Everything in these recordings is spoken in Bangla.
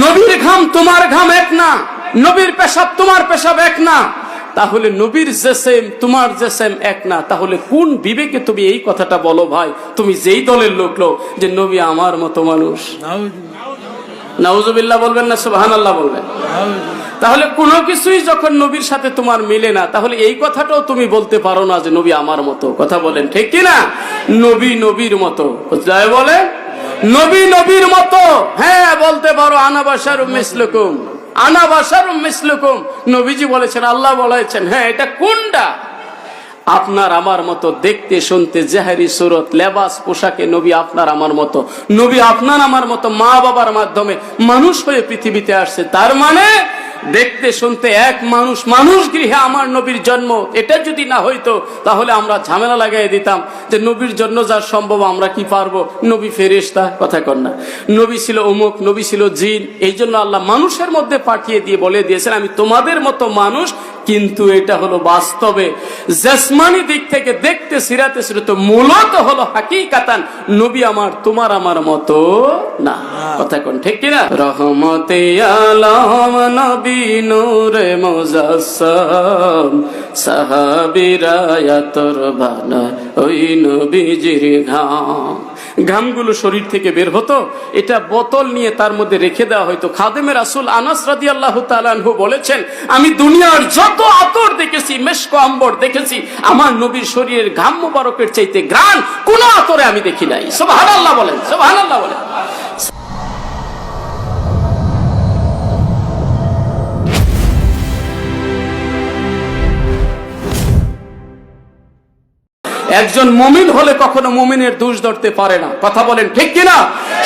নবীর ঘাম তোমার ঘাম এক না, নবীর পেশাব তোমার পেশাব এক না। তাহলে নবীর যে সেম তোমার যে সেম এক না। তাহলে কোন বিবেকে তুমি এই কথাটা বলো ভাই? তুমি যেই দলের লোক লো যে নবী আমার মতো মানুষ। নাউজুবিল্লাহ বলবেন না সুবহান আল্লাহ বলবেন। তাহলে কোনো কিছুই যখন নবীর সাথে তোমার মিলে না, তাহলে এই কথাটাও তুমি বলতে পারো না যে নবী আমার মতো। কথা বলেন, ঠিক কি না নবী নবীর মতো। বলে নবী নবীর মতো। হ্যাঁ বলতে পারো আনাবাসার মিসলুকুম। আনাবাসার মিসলুকুম। নবীজি বলেছেন, আল্লাহ বলেছেন হ্যাঁ এটা কোনটা? আপনার আমার মতো দেখতে, শুনতে, জাহারি, সুরত, লেবাস, পোশাকে নবী আপনার আমার মতো। নবী আপনার আমার মতো মা বাবার মাধ্যমে মানুষ হয়ে পৃথিবীতে আসছে। তার মানে দেখতে, শুনতে এক মানুষ মানুষ গৃহে আমার নবীর জন্ম। এটা যদি না হইতো, তাহলে আমরা ঝামেলা লাগাই দিতাম যে নবীর জন্য যা সম্ভব আমরা কি পারব। নবী ফেরেস্তা কথা কর না। নবী ছিল অমুক, নবী ছিল জিন এই জন্য আল্লাহ মানুষের মধ্যে পাঠিয়ে দিয়ে বলে দিয়েছেন, আমি তোমাদের মতো মানুষ কিন্তু এটা হলো বাস্তবে। জেসমানি দিক থেকে দেখতে সিরাতে সিরাত মূলত হলো হাকিকাতান নবী আমার তোমার আমার মতো না। কথা কোন ঠিক কিনা? রহমতে আলম নবী নূরে মুজাসসাম সাহাবীরা তোর বানা ওই নবীজির ঘাম। ঘামগুলো শরীর থেকে বের হতো, এটা বোতল নিয়ে তার মধ্যে রেখে দেওয়া হয়তো খাদেমের আসুল আনাস রাদি আল্লাহ বলেছেন, আমি দুনিয়ার যত আতর দেখেছি, মেশক, আম্বর দেখেছি, আমার নবীর শরীরের ঘাম মুবারকের চাইতে গ্রান কোন আতরে আমি দেখি নাই। সোভান আল্লাহ বলেন সোভান আল্লাহ বলেন। একজন মমিন হলে কখনো মমিনের দোষ ধরতে পারে না। কথা বলেন ঠিক কিনা?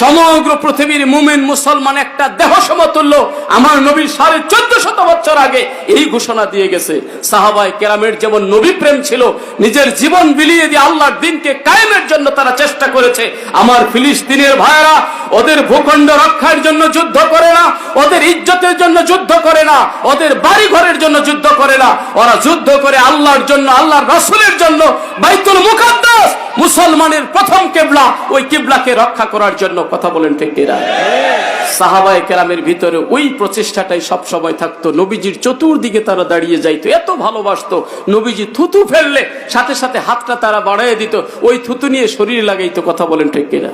সমগ্র পৃথিবীর মুমিন মুসলমান একটা দেহ সমতুল্য। আমার নবীর সাড়ে চোদ্দ শত বছর আগে এই ঘোষণা দিয়ে গেছে। সাহাবাই কেরামের যেমন নবী প্রেম ছিল, নিজের জীবন বিলিয়ে দিয়ে আল্লাহর দিনকে কায়েমের জন্য তারা চেষ্টা করেছে। আমার ফিলিস্তিনের ভাইয়েরা, ওদের ভূখণ্ড রক্ষার জন্য যুদ্ধ করে না, ওদের ইজ্জতের জন্য যুদ্ধ করে না, ওদের বাড়ি ঘরের জন্য যুদ্ধ করে না। ওরা যুদ্ধ করে আল্লাহর জন্য, আল্লাহর রাসূলের জন্য বাইতুল মুকাদ্দাস মুসলমানের প্রথম কেবলা, ওই কেবলাকে রক্ষা করার জন্য কথা বলেন ঠিক সাহাবায়ে কেরামের ভিতরে ওই প্রচেষ্টাটাই সব সময় থাকতো। নবীজির চতুর্দিকে তারা দাঁড়িয়ে যাইতো, এত ভালোবাসতো। নবীজি থুতু ফেললে, সাথে সাথে হাতটা তারা বাড়াই দিত, ওই থুতু নিয়ে শরীর লাগাইতো, কথা বলেন ঠিক কিনা?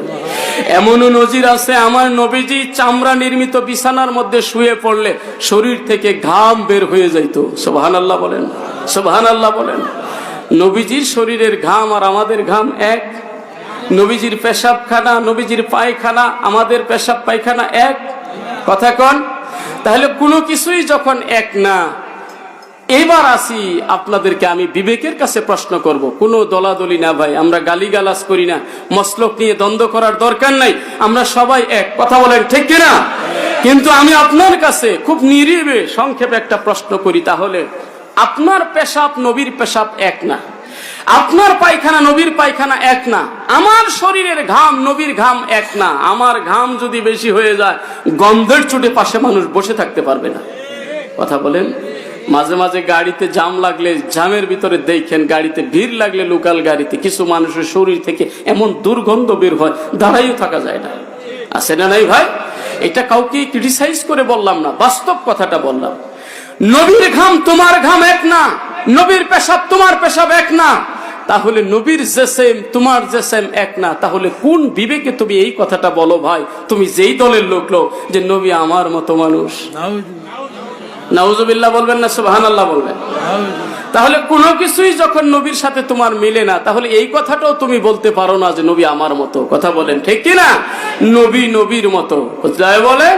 এমনও নজির আছে আমার নবীজি চামড়া নির্মিত বিছানার মধ্যে শুয়ে পড়লে, শরীর থেকে ঘাম বের হয়ে যাইতো। সোহান আল্লাহ বলেন সোহান আল্লাহ বলেন। নবীজির শরীরের ঘাম আর আমাদের ঘাম এক। নবীজির পেশাবখানা, নবীজির পায়খানা, আমাদের পেশাব পায়খানা এক। কথা কন? তাহলে কোনো কিছুই যখন এক না, এবার আসি আপনাদেরকে আমি বিবেকের কাছে প্রশ্ন করব। কোনো দলাদলি না ভাই, আমরা গালিগালাজ করি না, মসলক নিয়ে দ্বন্দ্ব করার দরকার নাই, আমরা সবাই এক। কথা বলেন ঠিক কিনা? কিন্তু আমি আপনার কাছে খুব নিরিবে সংক্ষেপে একটা প্রশ্ন করি তাহলে। আপনার পেশাব নবীর পেশাব এক না। আপনার পায়খানা নবীর পায়খানা এক না। আমার শরীরের ঘাম নবীর ঘাম এক না। আমার ঘাম যদি বেশি হয়ে যায়, গন্ধের চুটে পাশে মানুষ বসে থাকতে পারবে না। কথা বলেন? মাঝে মাঝে গাড়িতে জাম লাগলে জামের ভিতরে দেখেন, গাড়িতে ভিড় লাগলে লোকাল গাড়িতে কিছু মানুষের শরীর থেকে এমন দুর্গন্ধ বের হয়, দাঁড়াইও থাকা যায় না। আছে না নাই ভাই? এটা কাউকে ক্রিটিসাইজ করে বললাম না, বাস্তব কথাটা বললাম। নবীর ঘাম তোমার ঘাম এক না, নবীর পেশাব তোমার পেশাব এক না। তাহলে নবীর যে সেম তোমার যে সেম এক না। তাহলে কোন বিবেকে তুমি এই কথাটা বলো ভাই? তুমি যেই দলের লোক লো যে নবী আমার মতো মানুষ। নাউজুবিল্লাহ বলবেন না সুবহান আল্লাহ বলবেন। তাহলে কোনো কিছুই যখন নবীর সাথে তোমার মিলে না, তাহলে এই কথাটাও তুমি বলতে পারো না যে নবী আমার মতো। কথা বলেন, ঠিক কি না নবী নবীর মতো। বলে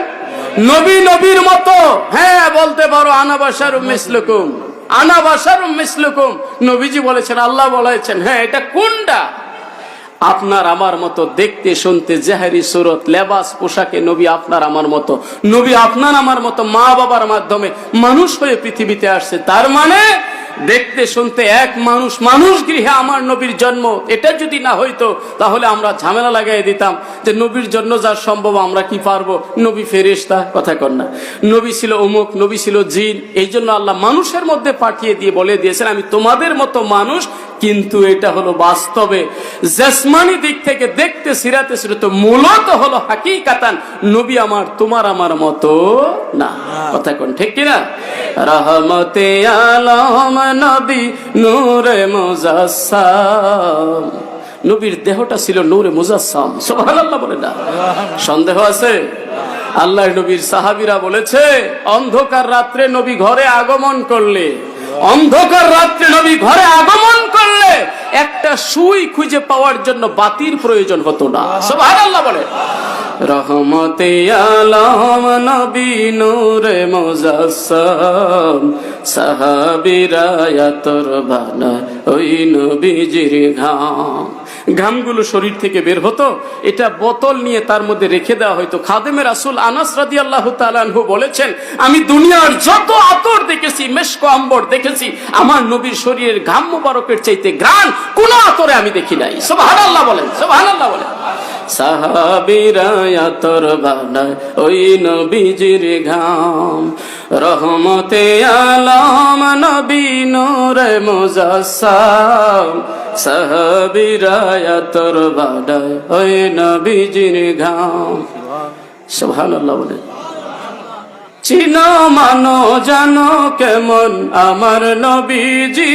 নবী নবীর মতো। হ্যাঁ বলতে পারো আনাবাসার মিসলুকুম। আনাবাসার মিসলুকুম। নবীজি বলেছেন, আল্লাহ বলেছেন হ্যাঁ এটা কোনটা? আপনার আমার মতো দেখতে, শুনতে, জাহারি, সুরত, লেবাস, পোশাকে নবী আপনার আমার মতো। নবী আপনার আমার মতো মা বাবার মাধ্যমে মানুষ হয়ে পৃথিবীতে আসছে। তার মানে দেখতে, শুনতে এক মানুষ মানুষ গৃহে আমার নবীর জন্ম। এটা যদি না হইতো, তাহলে আমরা ঝামেলা লাগাই দিতাম যে নবীর জন্য যা সম্ভব আমরা কি পারব। নবী ফেরেস্তা কথা কর না। নবী ছিল অমুক, নবী ছিল জিন এই জন্য আল্লাহ মানুষের মধ্যে পাঠিয়ে দিয়ে বলে দিয়েছেন, আমি তোমাদের মতো মানুষ কিন্তু এটা হলো বাস্তবে। জেসমানি দিক থেকে দেখতে সিরাতে সিরাত মূলত হলো হাকিকাতান নবী আমার তোমার আমার মতো না। কথা কোন ঠিক কিনা? রহমতে আলম নবী নূরে মুজাসসাম। নবীর দেহটা ছিল নূরে মুজাসসাম। সুবহানাল্লাহ বলে না। সন্দেহ আছে? আল্লাহ নবীর সাহাবীরা বলেছে অন্ধকার রাত্রে নবী ঘরে আগমন করলে অন্ধকার রাত্রে নবী ঘরে আগমন করলে একটা সুই খুঁজে পাওয়ার জন্য বাতির প্রয়োজন হতো না। সুবহানাল্লাহ বলে। রহমতে আলম নবী নূরে মুজাসসাম, সাহাবীরা তোর বানা ওই নবীজির ঘাম। ঘামগুলো শরীর থেকে বের হতো। এটা বোতল নিয়ে তার মধ্যে রেখে দেওয়া হয়তো খাদেমের রাসুল আনাস রাদি আল্লাহ তালু বলেছেন, আমি দুনিয়ার যত আতর দেখেছি, মেশক আম্বর দেখেছি, আমার নবীর শরীরের ঘাম মুবারকের চাইতে ঘ্রাণ কোন আতরে আমি দেখি নাই। সব আরল্লা বলেন সব আরল্লাহ বলেন। সাহাবিরা আতর বানায় ওই নবীজির ঘাম। রহমতে আলম নবী নূরে মুজাসসাম। সাহাবিরা আতর বানায় ওই নবীজির ঘাম। সুবহানাল্লাহ বলেন। চিনো মানো জানো কেমন আমার নবীজি।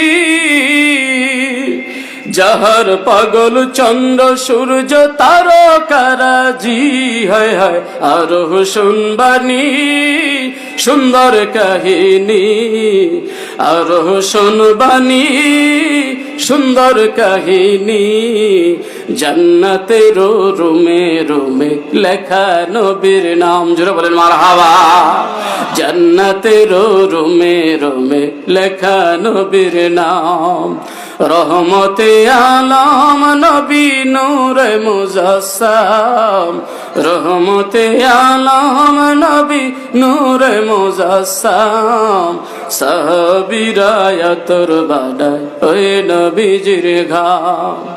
যাহার পাগল চন্দ্র, সূর্য, তারকারাজি। হয় হয়, আরও শুনবানি সুন্দর কাহিনী। আরও শুনবানি সুন্দর কাহিনী। জান্নাতের রুমে রুমে লেখা নবীর নাম। জোরে বলেন মার হাওয়া জান্নাতের রুমে রুমে লেখা নবীর নাম। রহমতে আলম নবী নূরে মুজাসসাম। রহমতে আলম নবী নূরে মুজাসসাম। সাহাবিরায়াতর বাডায় ওই নবীজির ঘাম।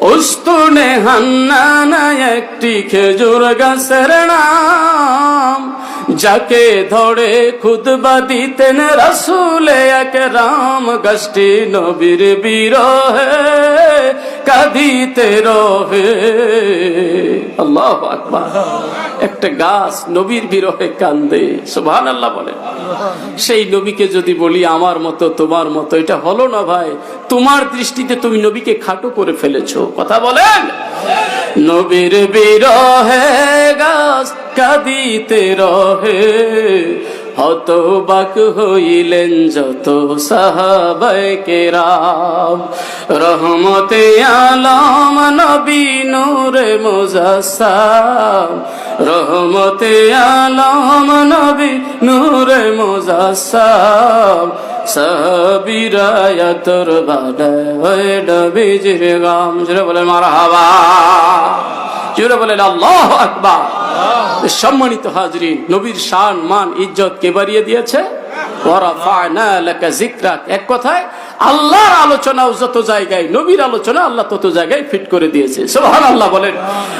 উস্তুনে হান্নানা একটি খেজুর গাছের নাম। যাকে ধরে খুদবা দিতেন রসুলে এক রাম গাছটি নবীর বিরহে কাঁদিতে রহে। আল্লাহ আকবার। একটা গাছ নবীর বিরহে কান্দে সুবহান আল্লাহ বলে। সেই নবীকে যদি বলি, আমার মতো, তোমার মতো, এটা হলো না ভাই, তোমার দৃষ্টিতে তুমি নবীকে খাটো করে ফেলেছো। কথা বলেন। নবীর বিরহে গাছ কাঁদিতে রহে। হত বাক হইলেন যত সাহাবাইকে রাম রহমতে আলম নবী নূরে মুজাসসাম। রহমতে আলম নবী নূরে বাদায় নবীজির গাম। জুড়ে বলেন মারহাবা। জুড়ে বলেন আল্লাহ আকবার। সম্মানিত হাজরিন নবীর শান মান ইজ্জত কে বাড়িয়ে দিয়েছে।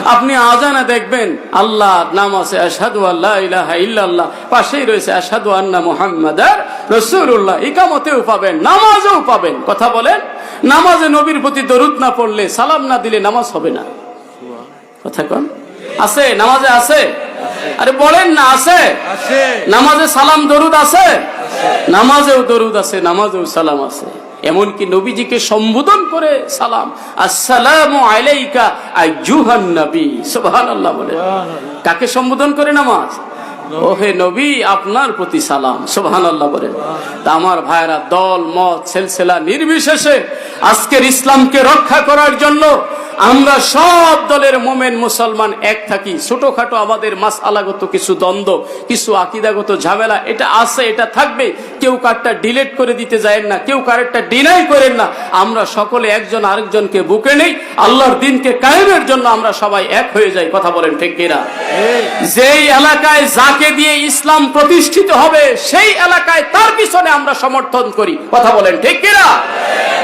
আপনি আজানে দেখবেন আল্লাহ নাম আছে, আশহাদু আল্লাহ ইলাহা পাশেই রয়েছে, আশহাদু আন্না মুহাম্মাদার রাসূলুল্লাহ। ইকামতেও পাবেন, নামাজেও পাবেন। কথা বলেন, নামাজে নবীর প্রতি দরুদ না পড়লে, সালাম না দিলে নামাজ হবে না। কথা কন। আছে, নামাজে আছে। আরে বলেন না আছে। নামাজে সালাম দরুদ আছে? নামাজেও দরুদ আছে নামাজেও সালাম আছে। এমনকি নবীজিকে সম্বোধন করে সালাম। আসসালামু আলাইকা আইয়ুহান নবী সুবহানাল্লাহ বলে। কাকে সম্বোধন করে নামাজ? ওহে নবী আপনার প্রতি সালাম সুবহানাল্লাহ বলে। তা আমার ভাইরা দল মত সেলসেলা নির্বিশেষে আজকের ইসলামকে রক্ষা করার জন্য আমরা সব দলের মোমেন মুসলমান এক থাকি। ছোটখাটো আমাদের মাস আলাগত কিছু দ্বন্দ্ব, কিছু আকিদাগত ঝামেলা, এটা আছে, এটা থাকবে। কেউ কারটা ডিলেট করে দিতে যায় না, কেউ কারেরটা ডিনাই করেন না। আমরা সকলে একজন আরেকজনকে বুকে নেই, আল্লাহর দিনকে কায়েমের জন্য আমরা সবাই এক হয়ে যাই। কথা বলেন ঠিক কিনা? যেই এলাকায় যাকে দিয়ে ইসলাম প্রতিষ্ঠিত হবে, সেই এলাকায় তার পিছনে আমরা সমর্থন করি। কথা বলেন ঠিক কিনা?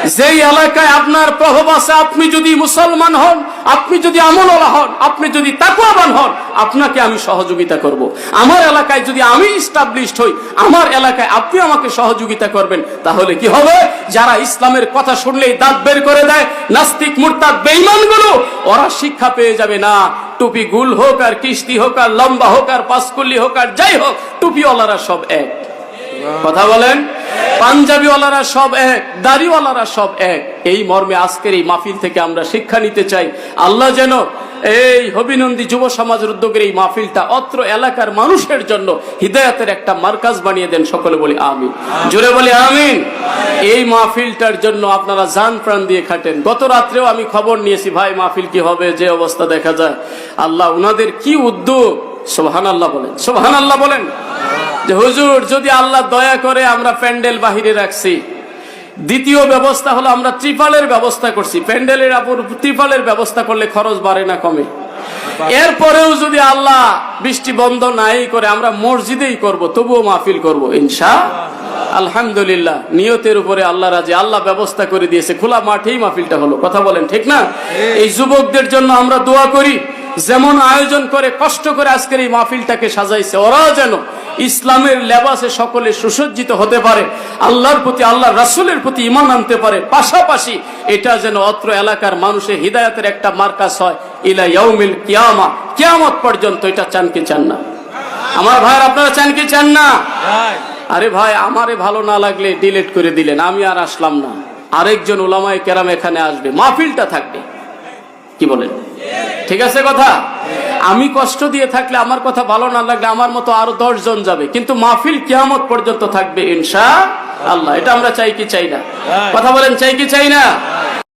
যেই এলাকায় আপনার প্রভাব আছে, আপনি যদি মুসলমান হন, আপনি যদি আমলওয়ালা হন, আপনি যদি তাকুয়াবান হন, আপনাকে আমি সহযোগিতা করব। আমার এলাকায় যদি আমি স্টাবলিশড হই, আমার এলাকায় আপনি আমাকে সহযোগিতা করবেন, তাহলে কি হবে? যারা ইসলামের কথা শুনলেই দাঁত বের করে দেয়, নাস্তিক, মুরতাদ, বেঈমানগুলো, ওরা শিক্ষা পেয়ে যাবে না। টুপি গুল হোক আর কিস্তি হোক আর লম্বা হোক আর পাঁচকুল্লি হোক আর যাই হোক, টুপিওয়ালারা সব এক। কথা বলেন? পাঞ্জাবিওয়ালারা সব এক, দাড়িওয়ালারা সব এক। এই মর্মে আজকের এই মাহফিল থেকে আমরা শিক্ষা নিতে চাই। আল্লাহ যেন এই হবিনন্দী যুব সমাজের উদ্যোগের এই মাহফিলটা অত্র এলাকার মানুষের জন্য হৃদয়াতের একটা মার্কাজ বানিয়ে দেন, সকলে বলি আমিন। জোরে বলি আমিন। এই মাহফিলটার জন্য আপনারা জান প্রাণ দিয়ে খাটেন। গত রাত্রেও আমি খবর নিয়েছি, ভাই, মাহফিল কি হবে? যে অবস্থা দেখা যায়। আল্লাহ, উনাদের কি উদ্যোগ? সোহান আল্লাহ বলেন। সোহান আল্লাহ বলেন। যে হুজুর, যদি আল্লাহ দয়া করে আমরা প্যান্ডেল বাহিরে রাখছি। দ্বিতীয় ব্যবস্থা হলো আমরা ত্রিপালের ব্যবস্থা করছি। প্যান্ডেলের আপর ত্রিপালের ব্যবস্থা করলে খরচ বাড়ে না কমে। এরপরেও যদি আল্লাহ বৃষ্টি বন্ধ নাই করে আমরা মসজিদেই করব, তবুও মাহফিল করব, ইনশা আলহামদুলিল্লাহ, নিয়তের উপরে আল্লাহ রাজি। আল্লাহ ব্যবস্থা করে দিয়েছে, খোলা মাঠেই মাহফিলটা হলো। কথা বলেন, ঠিক না? এই যুবকদের জন্য আমরা দোয়া করি, যেমন আয়োজন করে, কষ্ট করে আজকের এই মাহফিলটাকে সাজাইছে, ওরাও যেন ইসলামের লেবাসে সকলে সুসজ্জিত হতে পারে, আল্লাহর প্রতি আল্লাহ রাসুলের প্রতি ইমান আনতে পারে। পাশাপাশি এটা যেন অত্র এলাকার মানুষের হৃদায়তের একটা মার্কাস হয়, ইলা ইয়াউমিল কিয়ামা। কিয়ামত পর্যন্ত এটা চান কি চান না? আমার ভাইয়ের আপনারা চান কি চান না? আরে ভাই, আমারে ভালো না লাগলে ডিলিট করে দিলেন, আমি আর আসলাম না। আরেকজন ওলামায় কেরাম এখানে আসবে, মাহফিলটা থাকবে। কি বলেন? ঠিক আছে কথা? আমি কষ্ট দিয়ে থাকলে আমার কথা ভালো না লাগলে আমার মতো আরও দশ জন যাবে। কিন্তু মাহফিল কিয়ামত পর্যন্ত থাকবে ইনশা আল্লাহ। এটা আমরা চাই কি চাই না? কথা বলেন চাই কি চাই না?